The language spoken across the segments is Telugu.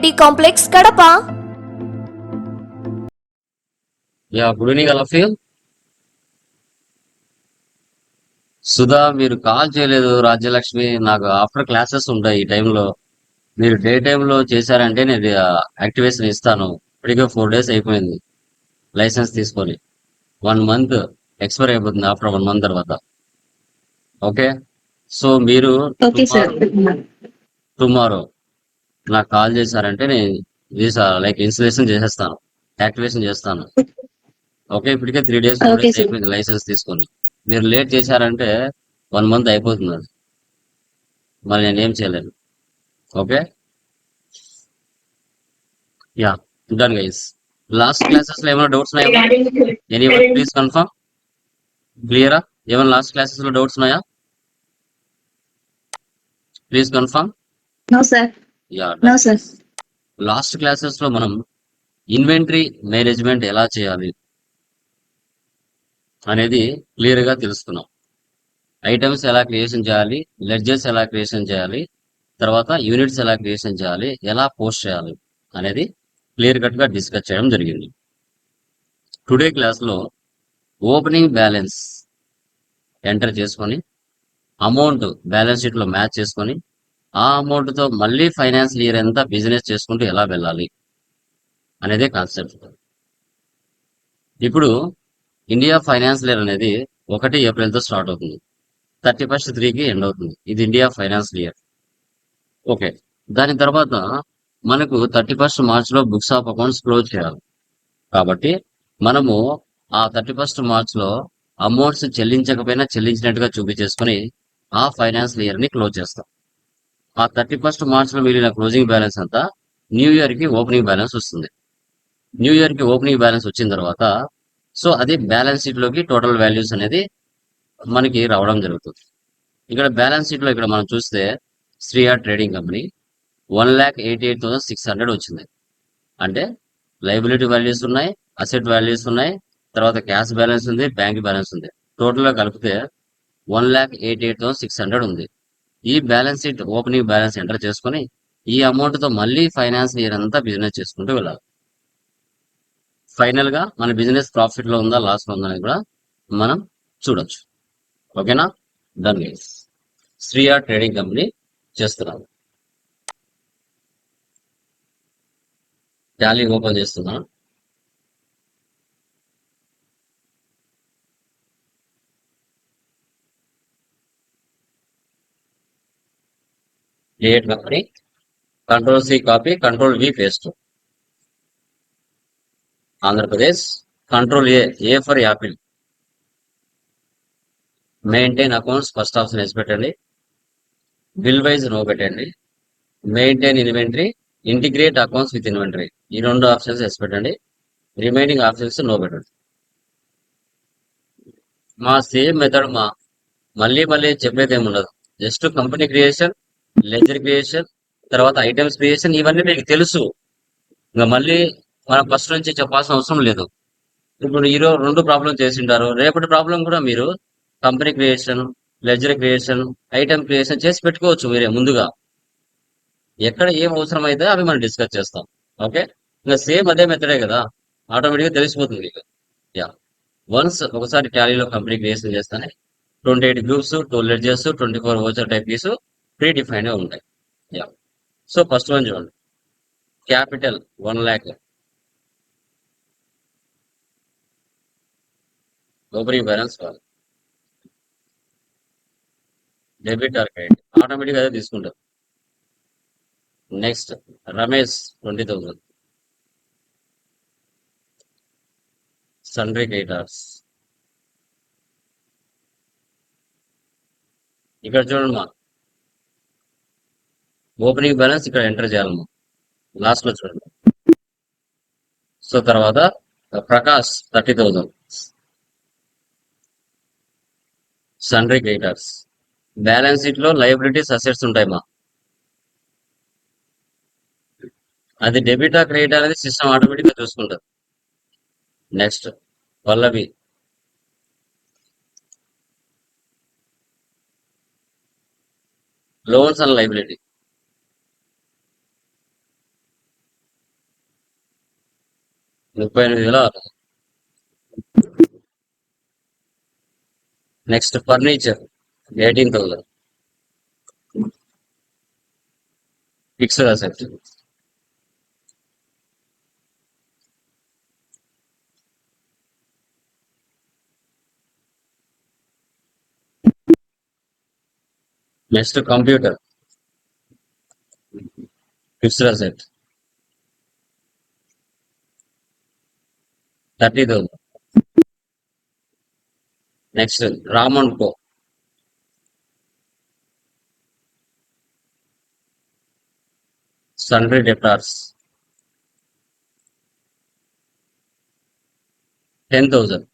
Reddy complex Kadapa yeah good evening all of you Sudha మీరు కాల్ చేయలేదు రాజ్యలక్ష్మి నాకు ఆఫ్టర్ క్లాసెస్ ఉంటాయి ఈ టైంలో మీరు డే టైంలో చేశారంటే నేను యాక్టివేషన్ ఇస్తాను ఇప్పటికే ఫోర్ డేస్ అయిపోయింది లైసెన్స్ తీసుకొని వన్ మంత్ ఎక్స్పైర్ అయిపోతుంది ఆఫ్టర్ వన్ మంత్ తర్వాత ఓకే సో మీరు టుమారో నాకు కాల్ చేశారంటే నేను వీసా లైక్ ఇన్స్టలేషన్ చేసేస్తాను యాక్టివేషన్ చేస్తాను ఓకే ఇప్పటికే త్రీ డేస్ అయిపోయింది లైసెన్స్ తీసుకొని మీరు లేట్ చేశారంటే వన్ మంత్ అయిపోతుంది అది మరి నేను ఏం చేయలేను okay yeah done guys last classes లో ఏమైనా డౌట్స్ ఉన్నాయా ఎనీ ప్లీజ్ కన్ఫర్మ్ క్లియరా ఏమైనా లాస్ట్ క్లాసెస్ లో డౌట్స్ ఉన్నాయా please confirm no sir last classes లో మనం ఇన్వెంటరీ మేనేజ్మెంట్ ఎలా చేయాలి అనేది క్లియర్ గా తెలుసుకున్నాం ఐటమ్స్ ఎలా క్రియేషన్ చేయాలి లెడ్జెస్ ఎలా క్రియేషన్ చేయాలి తర్వాత యూనిట్స్ ఎలా క్రియేషన్ చేయాలి ఎలా పోస్ట్ చేయాలి అనేది క్లియర్ కట్ గా డిస్కస్ చేయడం జరిగింది టుడే క్లాస్ లో ఓపెనింగ్ బ్యాలెన్స్ ఎంటర్ చేసుకొని అమౌంట్ బ్యాలెన్స్ షీట్ లో మ్యాచ్ చేసుకొని ఆ అమౌంట్ తో మళ్ళీ ఫైనాన్స్ ఇయర్ అంతా బిజినెస్ చేసుకుంటూ ఎలా వెళ్ళాలి అనేదే కాన్సెప్ట్ ఇప్పుడు ఇండియా ఫైనాన్స్ ఇయర్ అనేది ఒకటి ఏప్రిల్తో స్టార్ట్ అవుతుంది థర్టీ ఫస్ట్ త్రీకి ఎండ్ అవుతుంది ఇది ఇండియా ఫైనాన్స్ ఇయర్ ఓకే దాని తర్వాత మనకు థర్టీ ఫస్ట్ మార్చ్లో బుక్స్ ఆఫ్ అకౌంట్స్ క్లోజ్ చేయాలి కాబట్టి మనము ఆ థర్టీ ఫస్ట్ మార్చ్లో అమౌంట్స్ చెల్లించకపోయినా చెల్లించినట్టుగా చూపించేసుకుని ఆ ఫైనాన్స్ ఇయర్ని క్లోజ్ చేస్తాం ఆ థర్టీ ఫస్ట్ మార్చ్ లో మిగిలిన క్లోజింగ్ బ్యాలెన్స్ అంతా న్యూ ఇయర్ కి ఓపెనింగ్ బ్యాలెన్స్ వస్తుంది న్యూ ఇయర్ కి ఓపెనింగ్ బ్యాలెన్స్ వచ్చిన తర్వాత సో అది బ్యాలెన్స్ షీట్ లోకి టోటల్ వాల్యూస్ అనేది మనకి రావడం జరుగుతుంది ఇక్కడ బ్యాలెన్స్ షీట్ లో ఇక్కడ మనం చూస్తే శ్రీఆర్ trading company one lakh eighty eight thousand six hundred వచ్చింది అంటే లైబిలిటీ వాల్యూస్ ఉన్నాయి అసెట్ వాల్యూస్ ఉన్నాయి తర్వాత క్యాష్ బ్యాలెన్స్ ఉంది బ్యాంక్ బ్యాలెన్స్ ఉంది టోటల్గా కలిపితే one lakh eighty eight thousand six hundred ఉంది ఈ balance sheet opening balance enter చేసుకుని ఈ అమౌంట్ తో మళ్ళీ ఫైనాన్స్ ఇయర్ అంతా బిజినెస్ చేసుకుంటూ వెళ్ళాలి ఫైనల్ గా మన బిజినెస్ ప్రాఫిట్ లో ఉందా లాస్ లో ఉందా కూడా మనం చూడొచ్చు ఓకేనా గైస్ శ్రీయా ట్రేడింగ్ కంపెనీ చేస్తున్నాను ట్యాలీ ఓపెన్ చేస్తున్నాను create company control C copy control V paste Andhra Pradesh control A A for apple maintain accounts first option వేసి పెట్టండి బిల్ వైజ్ నో పెట్టండి maintain inventory integrate accounts with inventory ఈ రెండు ఆప్షన్స్ వేసి పెట్టండి రిమైనింగ్ ఆప్షన్స్ నో పెట్టండి మా సేమ్ మెథడ్ మా మళ్ళీ మళ్ళీ చెప్పేది ఏమి ఉండదు just company creation ledger creation తర్వాత ఐటమ్స్ క్రియేషన్ ఇవన్నీ మీకు తెలుసు ఇంకా మళ్ళీ మనం ఫస్ట్ నుంచి చెప్పాల్సిన అవసరం లేదు ఇప్పుడు ఈరోజు రెండు ప్రాబ్లం చేసింటారు రేపటి ప్రాబ్లం కూడా మీరు company creation ledger creation item creation చేసి పెట్టుకోవచ్చు మీరే ముందుగా ఎక్కడ ఏం అవసరం అయితే అవి మనం డిస్కస్ చేస్తాం ఓకే ఇంకా సేమ్ అదే మెథడే కదా ఆటోమేటిక్గా తెలిసిపోతుంది మీకు యా వన్స్ ఒకసారి ట్యాలీలో కంపెనీ క్రియేషన్ చేస్తానే twenty eight groups two ledgers twenty four voucher type గీసు pre డిఫైన్గా ఉంటాయి సో ఫస్ట్ వన్ చూడండి capital one lakh opening balance కాదు డెబిట్ ఆర్ క్రెడిట్ ఆటోమేటిక్ అదే తీసుకుంటారు next Ramesh twenty thousand sundry eight ఇక్కడ చూడండి మా ఓపెనింగ్ బ్యాలెన్స్ ఇక్కడ ఎంటర్ చేయాలి లాస్ట్ లో చూడండి సో తర్వాత Prakash thirty thousand sundry creditors balance sheet లో లయబిలిటీస్ అసెట్స్ ఉంటాయి మా అది ఆ క్రెడిట్ అనేది సిస్టమ్ ఆటోమేటిక్ గా చూసుకుంటారు next Pallavi loans and liability ముప్పై ఎనిమిది వేల ఆరు next furniture eighteen thousand fixed asset next computer fixed asset thirty thousand next Raman co sundry debtors ten thousand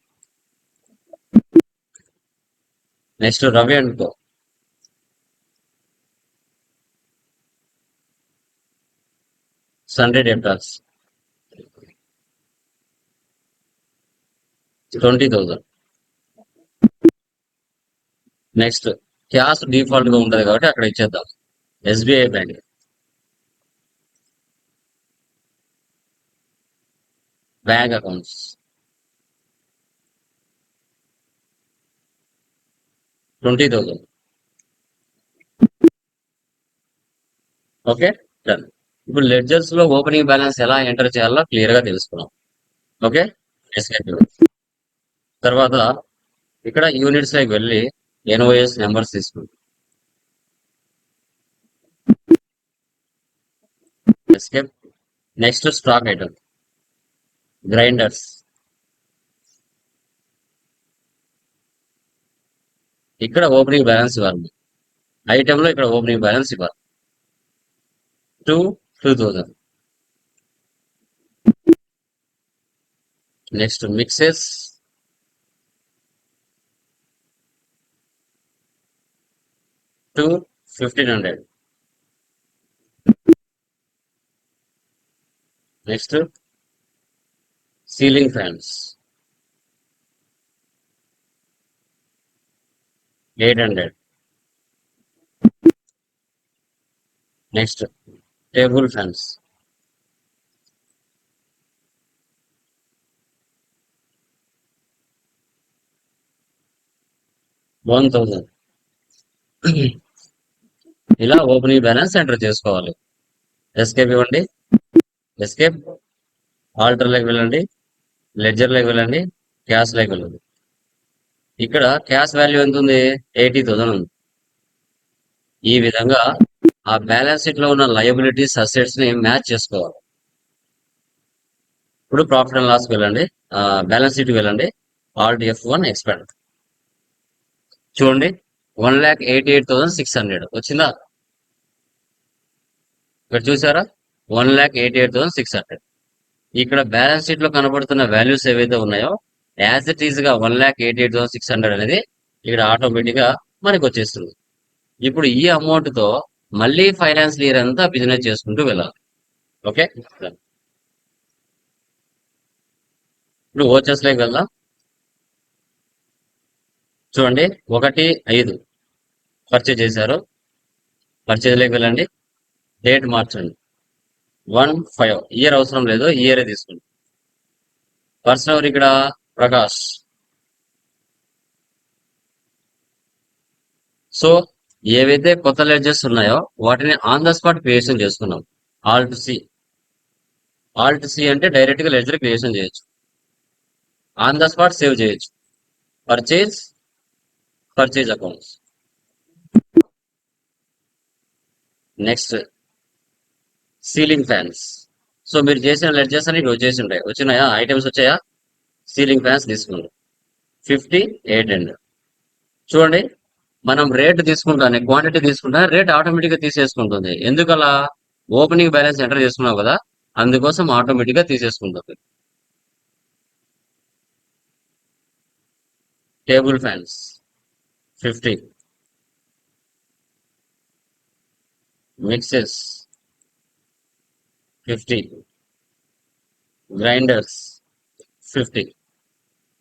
next Ravi and co sundry debtors twenty thousand next cash default గా ఉంటది కాబట్టి అక్కడ ఇచ్చేద్దాం SBI bank bank accounts twenty thousand okay done ఇప్పుడు లెడ్జర్స్ లో ఓపెనింగ్ బ్యాలెన్స్ ఎలా ఎంటర్ చేయాలో క్లియర్ గా తెలుసుకున్నాం ఓకే ఎస్కేప్ తర్వాత ఇక్కడ యూనిట్స్ లైక్ వెళ్ళి ఎన్ఓఎస్ నెంబర్స్ తీసుకుంటాం నెక్స్ట్ స్టాక్ ఐటమ్ గ్రైండర్స్ ఇక్కడ ఓపెనింగ్ బ్యాలెన్స్ ఇవ్వాలి లో ఇక్కడ ఓపెనింగ్ బ్యాలెన్స్ ఇవ్వాలి two two thousand next mixers two fifteen hundred next ceiling fans eight hundred next table fans one thousand ఇలా ఓపెనింగ్ బ్యాలెన్స్ ఎంటర్ చేసుకోవాలి ఎస్కేప్ ఇవ్వండి ఎస్కేప్ ఆల్టర్లోకి వెళ్ళండి లెడ్జర్లోకి వెళ్ళండి క్యాష్ లైక్ వెళ్ళండి ఇక్కడ క్యాష్ వాల్యూ ఎంత ఉంది ఎయిటీ థౌసండ్ ఉంది ఈ విధంగా ఆ బ్యాలెన్స్ షీట్ లో ఉన్న లయబిలిటీస్ అసెట్స్ ని మ్యాచ్ చేసుకోవాలి ఇప్పుడు ప్రాఫిట్ అండ్ లాస్కి వెళ్ళండి బ్యాలెన్స్ షీట్ వెళ్ళండి ఆల్ ఎఫ్ వన్ ఎక్స్పెండ్ చూడండి one lakh eighty eight thousand six hundred వచ్చిందా ఇక్కడ చూసారా one lakh eighty eight thousand six hundred ఇక్కడ బ్యాలెన్స్ షీట్ లో కనబడుతున్న వాల్యూస్ ఏవైతే ఉన్నాయో యాజ్ ఇట్ ఈజ్ గా one lakh eighty eight thousand six hundred అనేది ఇక్కడ ఆటోమేటిక్ గా మనకి వచ్చేస్తుంది ఇప్పుడు ఈ అమౌంట్ తో మళ్ళీ ఫైనాన్స్ ఇయర్ అంతా బిజినెస్ చేసుకుంటూ వెళ్ళాలి ఓకే ఇప్పుడు ఓచెస్ లోకి వెళ్దాం చూడండి ఒకటి ఐదు పర్చేజ్ చేశారు పర్చేజ్లోకి వెళ్ళండి డేట్ మార్చండి వన్ ఫైవ్ ఇయర్ అవసరం లేదు ఇయరే తీసుకోండి పర్సన్ ఎవరు ఇక్కడ ప్రకాష్ సో ఏవైతే కొత్త లెడ్జెస్ ఉన్నాయో వాటిని ఆన్ ద స్పాట్ క్రియేషన్ చేసుకున్నాం ఆల్ట్ సి ఆల్ట్ సి అంటే డైరెక్ట్గా లెడ్జర్ క్రియేషన్ చేయొచ్చు ఆన్ ద స్పాట్ సేవ్ చేయొచ్చు purchase purchase accounts. Next ceiling fans so మీరు చేసిన లెట్ అని రోజు వచ్చేసి ఉంటాయి వచ్చినాయా ఐటమ్స్ వచ్చాయా సీలింగ్ ఫ్యాన్స్ తీసుకుంటాం ఫిఫ్టీ ఎయిట్ అండ్ చూడండి మనం రేట్ తీసుకుంటానే క్వాంటిటీ తీసుకుంటా రేట్ ఆటోమేటిక్గా తీసేసుకుంటుంది ఎందుకలా ఓపెనింగ్ బ్యాలెన్స్ ఎంటర్ చేసుకున్నావు కదా అందుకోసం ఆటోమేటిక్గా తీసేసుకుంటుంది table fans fifty mixes fifty grinders fifty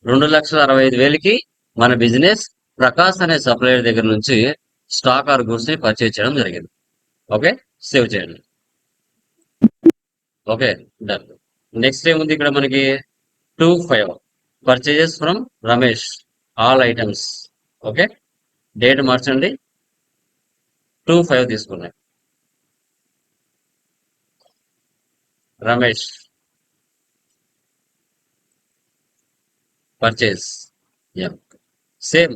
రెండు లక్షల అరవై ఐదు వేలకి మన బిజినెస్ ప్రకాష్ అనే సప్లయర్ దగ్గర నుంచి స్టాక్ ఆర్ గూడ్స్ ని పర్చేజ్ చేయడం జరిగింది ఓకే సేవ్ చేయండి ఓకే డన్ నెక్స్ట్ ఏముంది ఇక్కడ మనకి two five purchases from Ramesh all items okay date మార్చండి టూ ఫైవ్ తీసుకున్నాయి రమేష్ పర్చేస్ సేమ్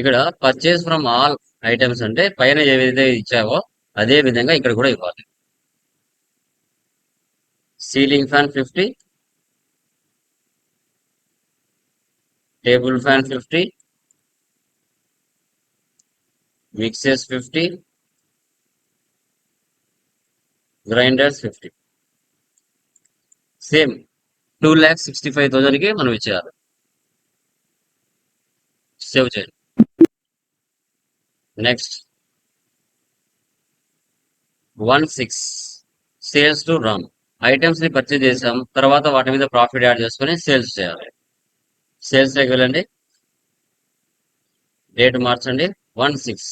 ఇక్కడ పర్చేస్ ఫ్రమ్ ఆల్ ఐటమ్స్ అంటే పైన ఏదైతే ఇచ్చావో అదే విధంగా ఇక్కడ కూడా ఇవ్వాలి ceiling fan fifty table fan fifty mixers fifty grinders fifty same two lakhs sixty five thousand కి మనం ఇచ్చేయాలి సేవ్ చేయండి next one six sales to Ram items ని పర్చేజ్ చేసాం తర్వాత వాటి మీద ప్రాఫిట్ యాడ్ చేసుకుని సేల్స్ చేయాలి సేల్స్ దగ్గర వెళ్ళండి డేట్ మార్చండి వన్ సిక్స్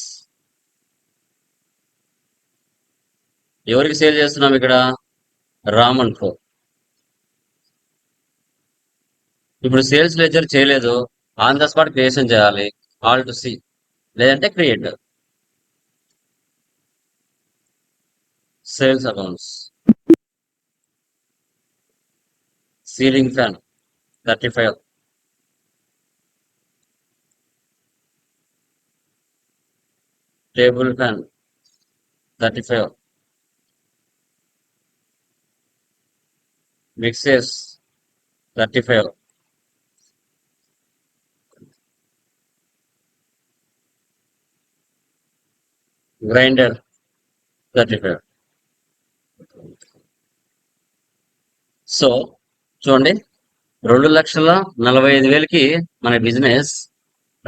ఎవరికి సేల్ చేస్తున్నాం ఇక్కడ రామన్ కో ఇప్పుడు సేల్స్ లెజర్ చేయలేదు ఆన్ ద స్పాట్ క్రియేషన్ చేయాలి ఆల్ టు సి లేదంటే create sales accounts ceiling fan thirty five table fan thirty five mixes thirty five grinder thirty five so చూడండి రెండు లక్షల నలభై ఐదు వేలకి మన బిజినెస్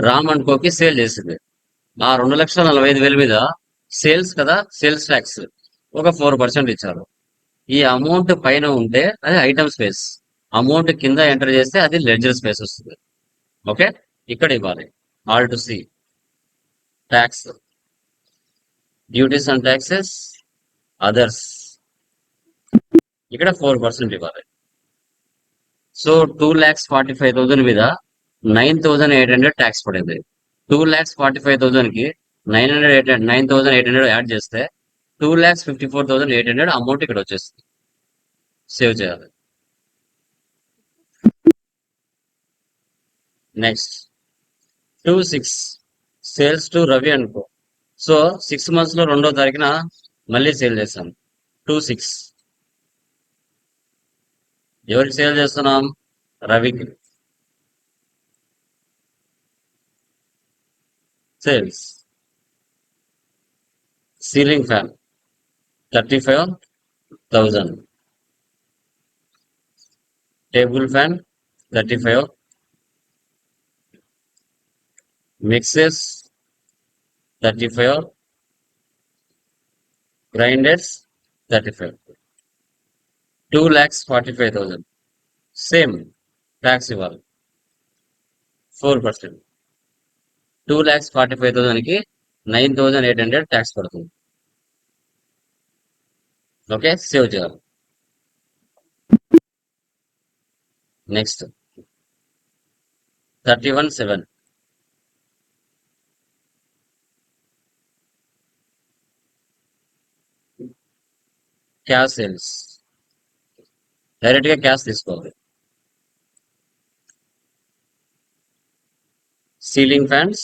రామ్ అండ్ కోకి సేల్ చేసింది ఆ రెండు లక్షల నలభై ఐదు వేల మీద సేల్స్ కదా సేల్స్ ట్యాక్స్ ఒక ఫోర్ పర్సెంట్ ఇచ్చారు ఈ అమౌంట్ పైన ఉంటే అది ఐటమ్ స్పేస్ అమౌంట్ కింద ఎంటర్ చేస్తే అది లెడ్జర్ స్పేస్ వస్తుంది ఓకే ఇక్కడ ఇవ్వాలి alt to C tax duties and taxes others ఇక్కడ ఫోర్ పర్సెంట్ ఇవ్వాలి so two lakhs forty five thousand మీద nine thousand eight hundred tax పడింది two lakhs forty five thousand కి nine hundred eight nine thousand eight hundred add చేస్తే two lakhs fifty four thousand eight hundred amount ఇక్కడ వచ్చేస్తుంది సేవ్ చేయాలి next two six sales to Ravi అనుకో సో సిక్స్ మంత్స్ లో రెండో తారీఖున మళ్ళీ సేల్ చేస్తాను టూ సిక్స్ ఎవరికి సేల్ చేస్తున్నాం రవికి sales ceiling fan thirty five thousand table fan thirty five mixes thirty five grinders thirty five two lakhs forty five thousand same tax ఇవ్వాలి four percent two lakhs forty five థౌజండ్కి nine thousand eight hundred tax పడుతుంది ఓకే సేవ్ చేయాలి next thirty one seven cash sales డైరెక్ట్గా క్యాష్ తీసుకోవాలి ceiling fans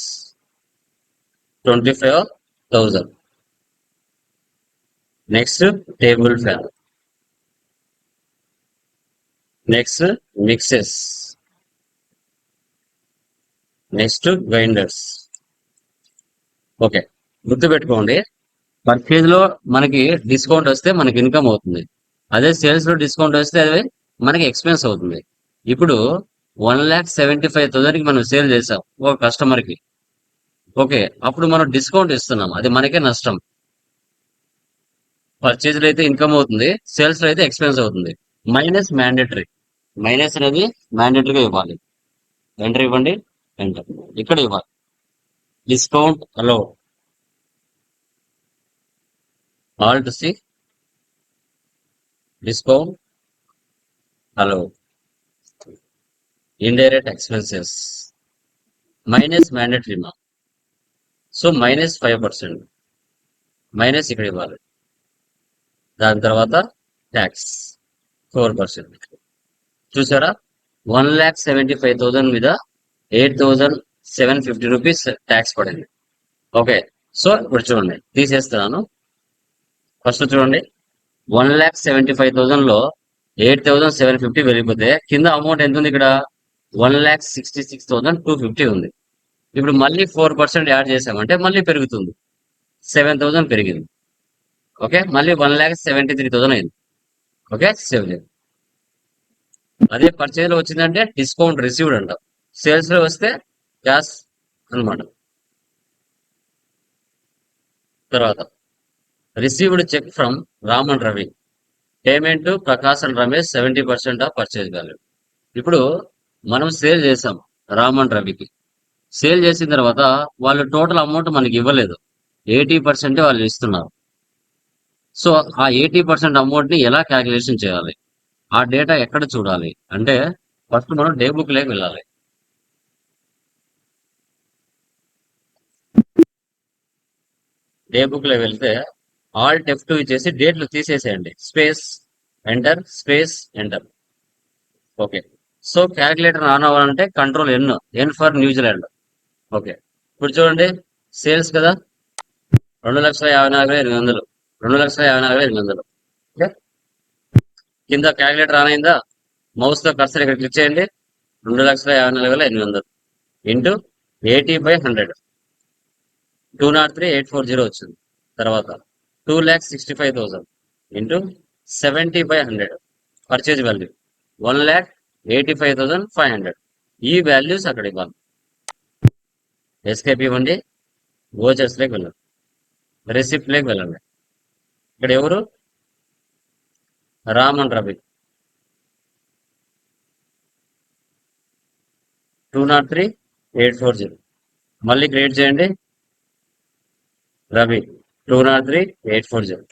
twenty five thousand next table fan next mixes next grinders okay per purchase లో మనకి డిస్కౌంట్ వస్తే మనకి ఇన్కమ్ అవుతుంది అదే సేల్స్ లో డిస్కౌంట్ వస్తే అది మనకి ఎక్స్పెన్స్ అవుతుంది ఇప్పుడు one lakh seventy five thousand కి మనం సేల్ చేసాం ఒక కస్టమర్ కి ఓకే అప్పుడు మనం డిస్కౌంట్ ఇస్తున్నాం అది మనకే నష్టం పర్చేజ్ లో అయితే ఇన్కమ్ అవుతుంది సేల్స్ లో అయితే ఎక్స్పెన్స్ అవుతుంది మైనస్ మ్యాండేటరీ మైనస్ అనేది మ్యాండేటరీగా ఇవ్వాలి ఎంటర్ ఇవ్వండి ఎంటర్ ఇక్కడ ఇవ్వాలి discount allow alt C discount allow indirect expenses minus mandatory మా so minus five percent minus ఇక్కడ ఇవ్వాలి దాని తర్వాత ట్యాక్స్ ఫోర్ పర్సెంట్ చూసారా one lakh seventy five thousand మీద eight thousand seven fifty rupees tax పడింది ఓకే సో ఇప్పుడు చూడండి తీసేస్తున్నాను ఫస్ట్ చూడండి one lakh seventy five thousand లో ఎయిట్ థౌసండ్ సెవెన్ ఫిఫ్టీ వెళ్ళిపోతే కింద అమౌంట్ ఎంత ఉంది ఇక్కడ one lakh sixty six thousand two fifty ఉంది ఇప్పుడు మళ్ళీ ఫోర్ పర్సెంట్ యాడ్ చేసామంటే మళ్ళీ పెరుగుతుంది సెవెన్ థౌసండ్ పెరిగింది ఓకే మళ్ళీ one lakh seventy three thousand అయింది ఓకే సేవ్ లేదు అదే పర్చేజ్ లో వచ్చిందంటే డిస్కౌంట్ రిసీవ్డ్ అంటాం సేల్స్ లో వస్తే క్యాష్ అనమాట తర్వాత received cheque from Raman Ravi payment Prakash and Ramesh seventy percent of purchase value ఇప్పుడు మనం సేల్ చేసాం రామన్ రవికి సేల్ చేసిన తర్వాత వాళ్ళు టోటల్ అమౌంట్ మనకి ఇవ్వలేదు ఎయిటీ పర్సెంట్ వాళ్ళు ఇస్తున్నారు సో ఆ ఎయిటీ పర్సెంట్ అమౌంట్ ని ఎలా క్యాల్కులేషన్ చేయాలి ఆ డేటా ఎక్కడ చూడాలి అంటే ఫస్ట్ మనం డే బుక్ లేకి వెళ్ళాలి డే బుక్ లో వెళ్తే ఆల్ టెఫ్ టూ ఇచ్చేసి డేట్లు తీసేసేయండి space enter space enter okay so calculator on అవ్వాలంటే control N N for New Zealand okay ఇప్పుడు చూడండి సేల్స్ కదా రెండు లక్షల యాభై నాలుగు వేల ఎనిమిది వందలు రెండు లక్షల యాభై నాలుగు వేల ఎనిమిది వందలు ఓకే కింద క్యాలిక్యులేటర్ ఆన్ అయిందా తో కర్సర్ ఇక్కడ క్లిక్ చేయండి రెండు లక్షల యాభై నాలుగు వేల ఎనిమిది వందలు into eighty by hundred two nought three eight four zero వచ్చింది తర్వాత two lakh sixty five thousand into seventy by hundred purchase value one lakh eighty five thousand five hundred ఈ వాల్యూస్ అక్కడ ఇవ్వాలి ఎస్కేప్ ఇవ్వండి లేక వెళ్ళండి లేక వెళ్ళండి ఇక్కడ ఎవరు Raman Ravi two nought three eight four zero మళ్ళీ క్రియేట్ చేయండి Ravi two nought three eight four zero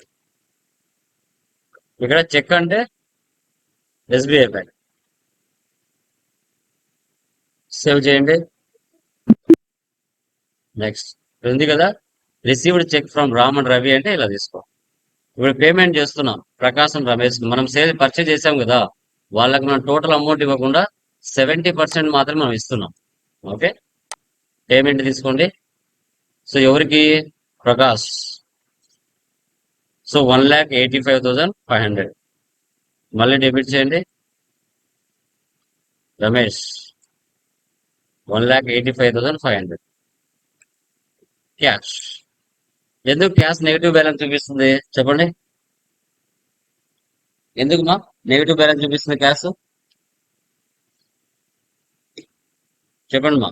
ఇక్కడ చెక్ అంటే ఎస్బీఐ బ్యాంక్ సేవ్ చేయండి నెక్స్ట్ ఉంది కదా received cheque from Raman Ravi అంటే ఇలా తీసుకో ఇప్పుడు పేమెంట్ చేస్తున్నాం ప్రకాశం రమేష్ మనం సేల్ పర్చేజ్ చేసాం కదా వాళ్ళకి మనం టోటల్ అమౌంట్ ఇవ్వకుండా సెవెంటీ పర్సెంట్ మాత్రం మనం ఇస్తున్నాం ఓకే పేమెంట్ తీసుకోండి సో ఎవరికి Prakash so one lakh eighty five thousand five hundred మళ్ళీ డెబిట్ చేయండి Ramesh one lakh eighty five thousand five hundred cash ఎందుకు క్యాష్ నెగిటివ్ బ్యాలెన్స్ చూపిస్తుంది చెప్పండి ఎందుకు మా నెగిటివ్ బ్యాలెన్స్ చూపిస్తుంది క్యాష్ చెప్పండి మా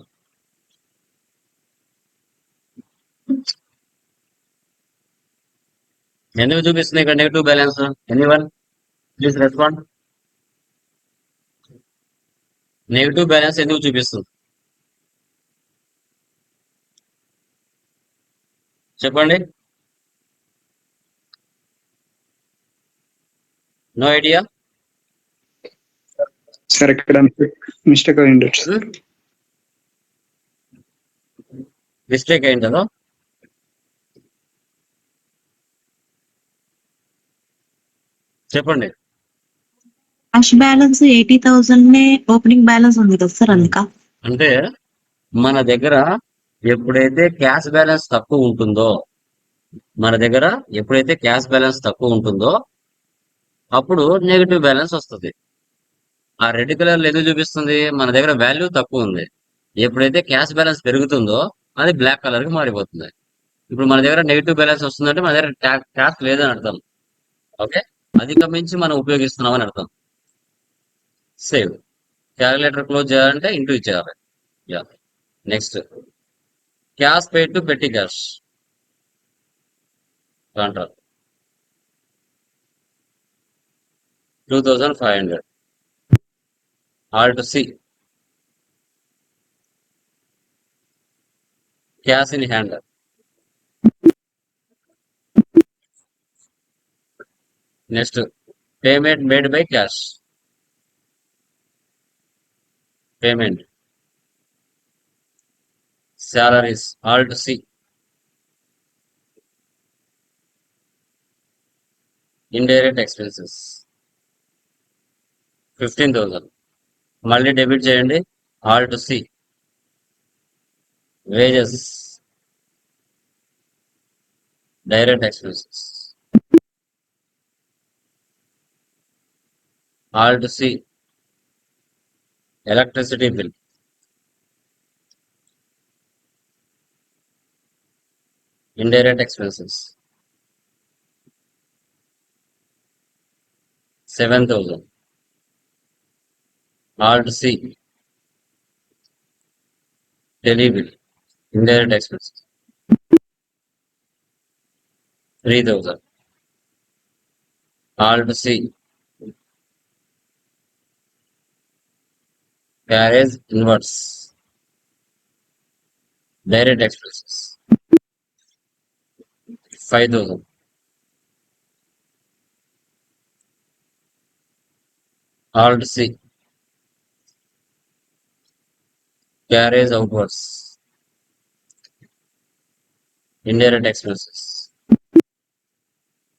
ఎందుకు చూపిస్తుంది ఇక్కడ negative balance any one please respond negative balance ఎందుకు చూపిస్తుంది చెప్పండి నో ఐడియా సార్ ఇక్కడ మిస్టేక్ అయింది మిస్టేక్ hmm? అయిందా చెప్పండి cash balance eighty thousand opening balance ఉంది కదా సార్ అందుక అంటే మన దగ్గర ఎప్పుడైతే క్యాష్ బ్యాలెన్స్ తక్కువ ఉంటుందో మన దగ్గర ఎప్పుడైతే క్యాష్ బ్యాలెన్స్ తక్కువ ఉంటుందో అప్పుడు నెగిటివ్ బ్యాలెన్స్ వస్తుంది ఆ రెడ్ కలర్ ఎందుకు చూపిస్తుంది మన దగ్గర వాల్యూ తక్కువ ఉంది ఎప్పుడైతే క్యాష్ బ్యాలెన్స్ పెరుగుతుందో అది బ్లాక్ కలర్ కి మారిపోతుంది ఇప్పుడు మన దగ్గర నెగిటివ్ బ్యాలెన్స్ వస్తుందంటే మన దగ్గర క్యాష్ లేదని అర్థం ఓకే అధికమించి మనం ఉపయోగిస్తున్నాం అని అర్థం సేవ్ క్యాలిక్యులేటర్ క్లోజ్ చేయాలంటే ఇంటూ ఇచ్చేయాలి next Cash paid to petty cash. Contract 2,500. R to C. Cash in hand. Next, payment made by cash. Payment alt to C see expenses fifteen thousand మళ్ళీ డెబిట్ చేయండి alt to C wages direct expenses alt to C electricity bill indirect expenses 7000 alt c Delhi bill indirect expenses 3000 alt c garage inverse direct expenses five thousand alt C carriage outwards indirect expenses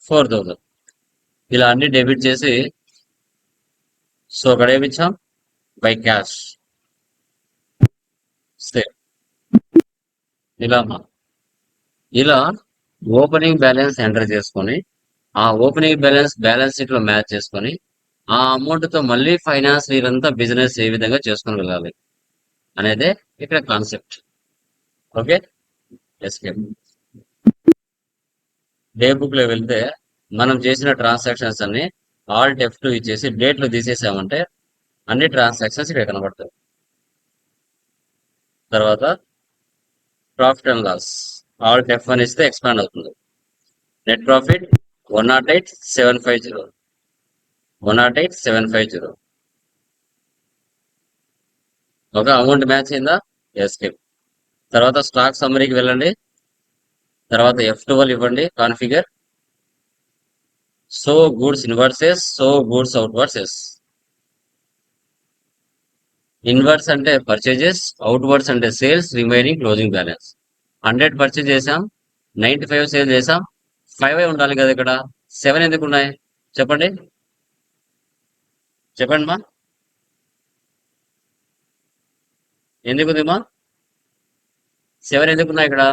four thousand ఇలా అన్ని డెబిట్ చేసి సో అక్కడ ఏమిచ్చాం బై క్యాష్ సేవ్ ఇలా ఇలా ఓపెనింగ్ బ్యాలెన్స్ ఎంటర్ చేసుకొని ఆ ఓపెనింగ్ బ్యాలెన్స్ బ్యాలెన్స్ షీట్ లో మ్యాచ్ చేసుకొని ఆ అమౌంట్ తో మళ్ళీ ఫైనాన్స్ వీరంతా బిజినెస్ ఏ విధంగా చేసుకుని వెళ్ళాలి అనేది ఇక్కడ కాన్సెప్ట్ ఓకే డే బుక్ లో వెళ్తే మనం చేసిన ట్రాన్సాక్షన్స్ అన్ని ఆల్ టెఫ్ టు ఇచ్చేసి లో తీసేసామంటే అన్ని ట్రాన్సాక్షన్స్ ఇక్కడ కనబడతాయి తర్వాత profit and loss alt F one ఇస్తే ఎక్స్పాండ్ అవుతుంది net profit one nought eight seven five zero one nought eight seven five zero ఒక అమౌంట్ మ్యాచ్ అయిందా ఎస్కేప్ తర్వాత స్టాక్ సమ్మరీకి వెళ్ళండి తర్వాత ఎఫ్ టువల్ ఇవ్వండి configure so goods inwards so goods outwards inwards అంటే పర్చేజెస్ అవుట్ వర్డ్స్ అంటే sales remaining closing balance hundred purchase చేసాం నైన్టీ ఫైవ్ సేల్ చేసాం ఫైవ్ ఏ ఉండాలి కదా ఇక్కడ సెవెన్ ఎందుకు ఉన్నాయి చెప్పండి చెప్పండి మా ఎందుకు ఉంది మా సెవెన్ ఎందుకు ఉన్నాయి ఇక్కడ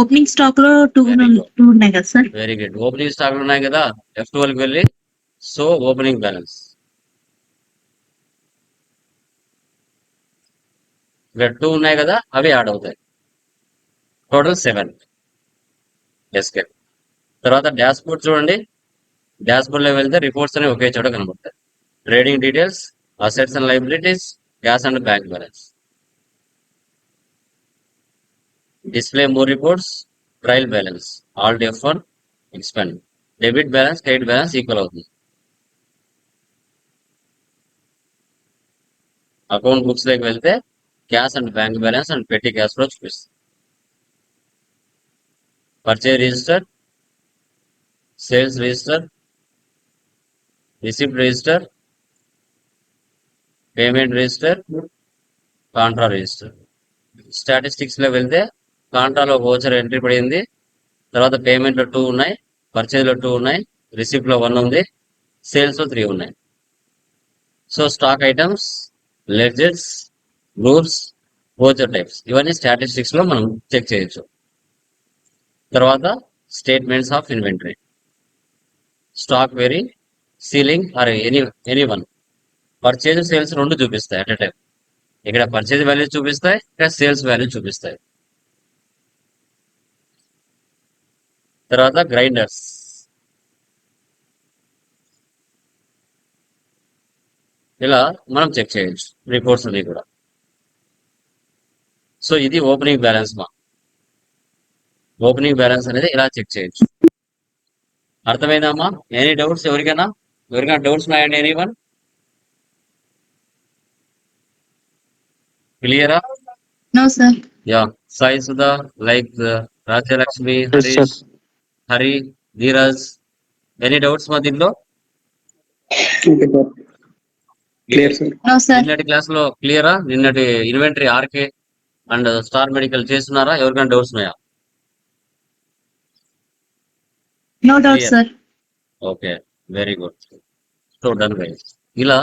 ఓపెనింగ్ స్టాక్ లో టూ ఉన్నాయి కదా sir very good opening stock లో ఉన్నాయి కదా ఎఫ్ ట్వెల్వ్ వెళ్ళి సో ఓపెనింగ్ బ్యాలెన్స్ ఇక్కడ టూ ఉన్నాయి కదా అవి యాడ్ అవుతాయి టోటల్ సెవెన్ ఎస్కేప్ తర్వాత డాష్ బోర్డ్ చూడండి డాష్ బోర్డ్ బోర్డ్లో వెళ్తే రిపోర్ట్స్ అనేవి ఒకే చోట కనబడతాయి trading details assets and liabilities cash and bank balance display more reports trial balance all day for expand debit balance credit balance equal అవుతుంది అకౌంట్ బుక్స్ లోకి వెళ్తే cash and bank balance and పెట్టి క్యాష్ ఫ్లో చూపిస్తుంది purchase register sales register receipt register payment register contra register statistics లో వెళ్తే కాంట్రాలో ఓచర్ ఎంట్రీ పడింది తర్వాత పేమెంట్ లో టూ ఉన్నాయి పర్చేజ్ లో టూ ఉన్నాయి రిసీప్ట్ లో వన్ ఉంది సేల్స్ లో త్రీ ఉన్నాయి so stock items ledgers groups voucher types ఇవన్నీ స్టాటిస్టిక్స్ లో మనం చెక్ చేయొచ్చు తర్వాత statements of inventory stock very ceiling or any any one purchase sales రెండు చూపిస్తాయి అట్ ఎ టైం ఇక్కడ పర్చేజ్ వాల్యూ చూపిస్తాయి ఇక్కడ సేల్స్ వాల్యూ చూపిస్తాయి తర్వాత గ్రైండర్స్ ఇలా మనం చెక్ చేయొచ్చు రిపోర్ట్స్ అన్ని కూడా సో ఇది ఓపెనింగ్ బ్యాలెన్స్ మా ఓపెనింగ్ బ్యాలెన్స్ అనేది ఇలా చెక్ చేయొచ్చు అర్థమైందమ్మా ఎనీ డౌట్స్ ఎవరికైనా ఎవరికైనా డౌట్స్ ఉన్నాయండి ఎనీ వన్ క్లియరా yeah Sai Sudha like Rajyalakshmi Harish Hari Dheeraj any doubts మా దీనిలో నిన్నటి క్లాస్ లో క్లియరా నిన్నటి inventory RK and star medical చేస్తున్నారా ఎవరికైనా డౌట్స్ ఉన్నాయా okay very good so done ఇలా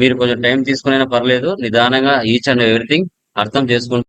మీరు కొంచెం టైం తీసుకునే పర్లేదు నిదానంగా ఈచ్ అండ్ ఎవ్రీథింగ్ అర్థం చేసుకుంటారు